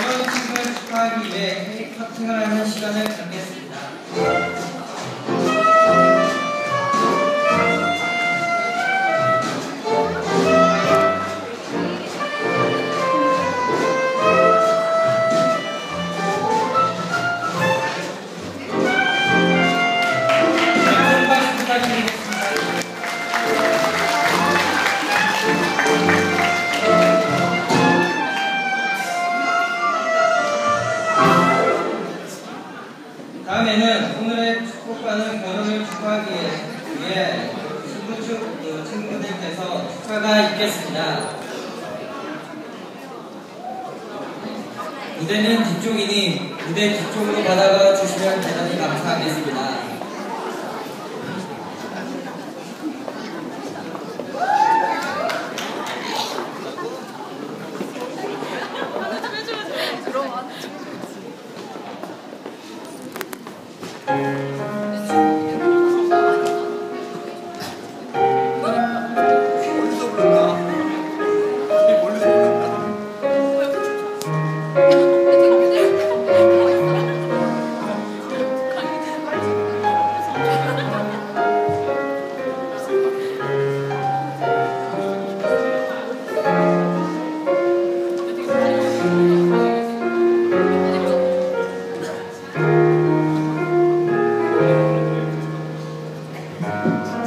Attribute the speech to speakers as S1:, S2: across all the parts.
S1: 결혼식을 축하하기 위해 커팅을 하는 시간을 갖겠습니다. 어, 친구들께서 축하가 있겠습니다. 무대는 뒤쪽이니 무대 뒤쪽으로 받아가 주시면 대단히 감사하겠습니다.
S2: Uh,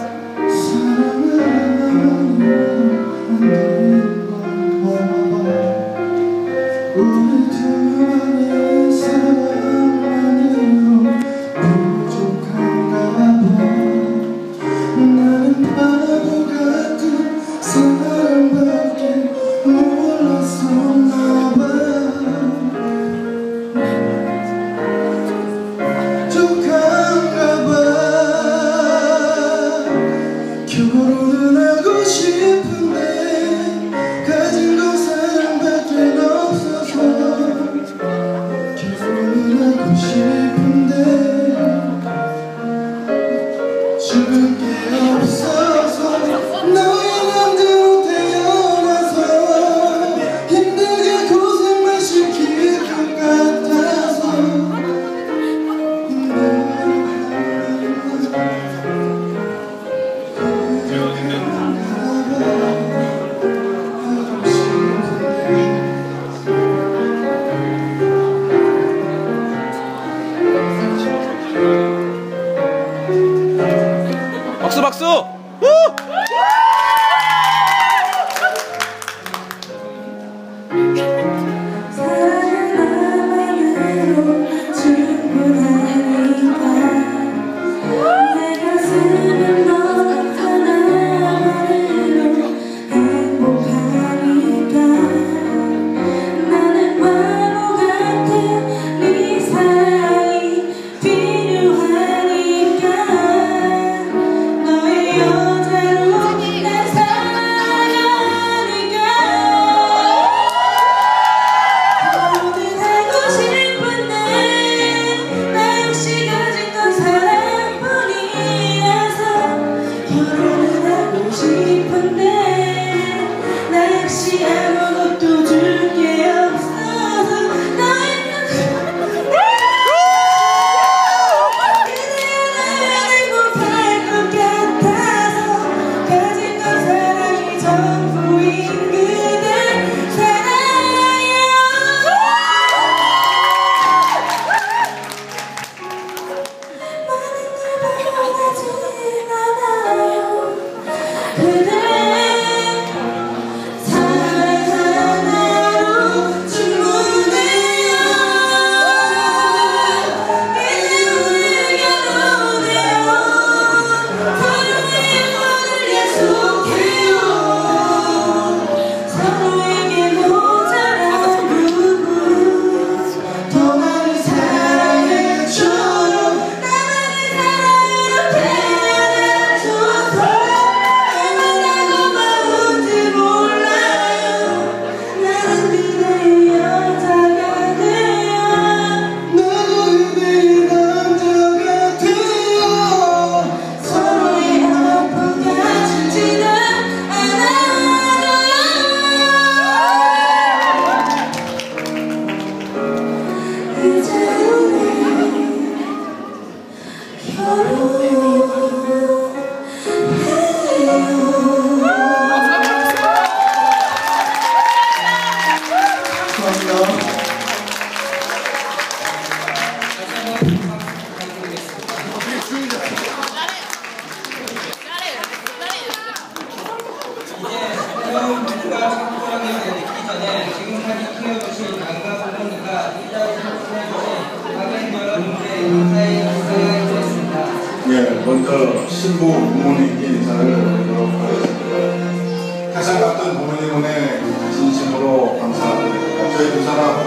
S3: 신부 부모님께 인사를 올리도록 하겠습니다. 가장 같은 부모님의 진심으로 감사드립니다. 저희 두 사람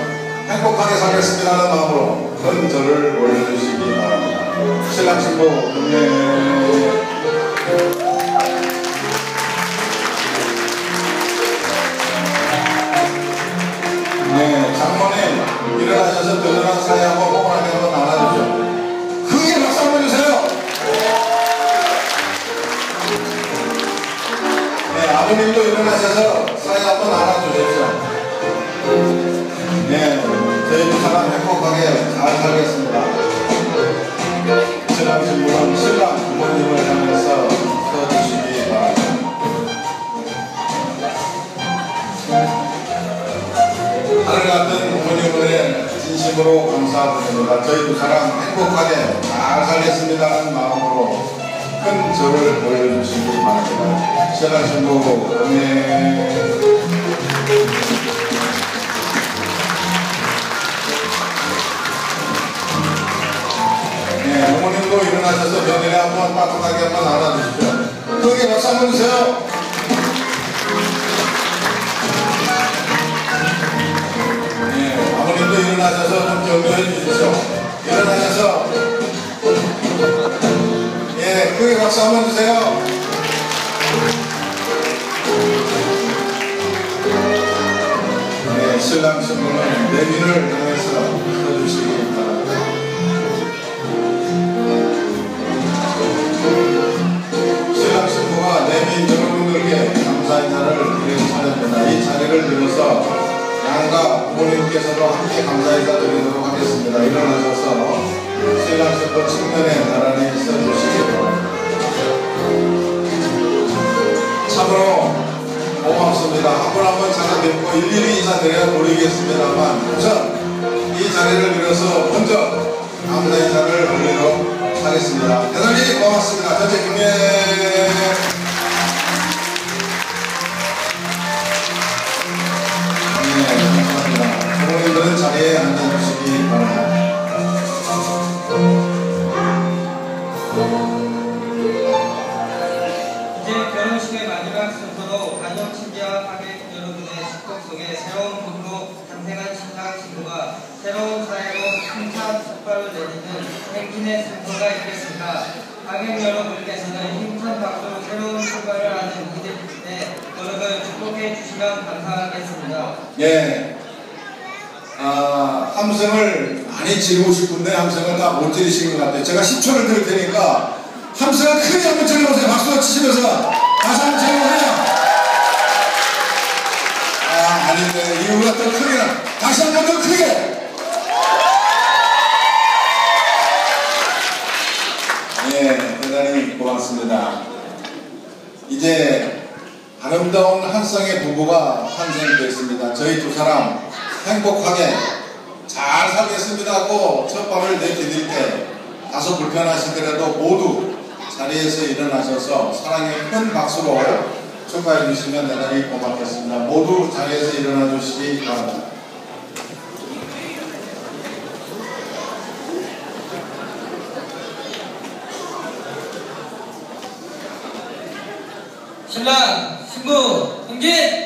S3: 행복하게 살겠습니다는 마음으로 큰 절을 올려주시기 바랍니다. 신랑 신부 경례 감사드립니다. 저희 두 사람 행복하게 잘 살겠습니다는 마음으로 큰 절을 보여주시기 바랍니다. 신랑 신부 은혜 네, 어머님도 일어나셔서 며느리 한번 따뜻하게 한번 안아주십시오. 크게 박수 한번 주세요. 일어나셔서 좀 격려해 주십시오. 일어나셔서 예, 크게 박수 한번 주세요. 네, 신랑 신부는 내민을 향해서 서주시기 바랍니다. 신랑 신부가 내민 여러분들께 감사 인사를 드리는 차례입니다. 이 자리를 빌어서 양가 부모님께서도 함께 감사 인사 드리도록 하겠습니다. 일어나셔서 신랑 신부 측면에 나란히 서주시기 바랍니다. 참으로 고맙습니다. 한 분 한분 찾아뵙고 일일이 인사드려 드리겠습니다만 우선 이 자리를 빌어서 먼저 감사 인사를 올리도록 하겠습니다. 대단히 고맙습니다. 전체 경례
S1: 순서로 가족 친지와 가족 여러분의 축복 속에 새로운 부부로 탄생한 신랑 신부가 새로운 사회로 힘찬 축발을 내리는 행진의 순서가 있겠습니다. 가족 여러분께서는 힘찬 박수로 새로운 출발을 하는 이들에 여러분 축복해 주시면 감사하겠습니다.
S3: 예. 아, 함성을 많이 지르고 싶은데 함성을 다 못 지르신 것 같아요. 제가 10초를 드릴 테니까 함성을 크게 한번 질러보세요. 박수 치시면서 다시 한번 질러보세요. 아, 아닌데 이유가 더 크게 나. 다시 한 번 더 크게. 예, 대단히 고맙습니다. 이제 아름다운 한 쌍의 부부가 탄생됐습니다. 저희 두 사람 행복하게 잘 살겠습니다 하고 첫 발을 내디딜 때 다소 불편하시더라도 모두 자리에서 일어나셔서 사랑의 큰 박수로 축하해 주시면 대단히 고맙겠습니다. 모두 자리에서 일어나 주시기 바랍니다.
S1: 신랑 신부 행진!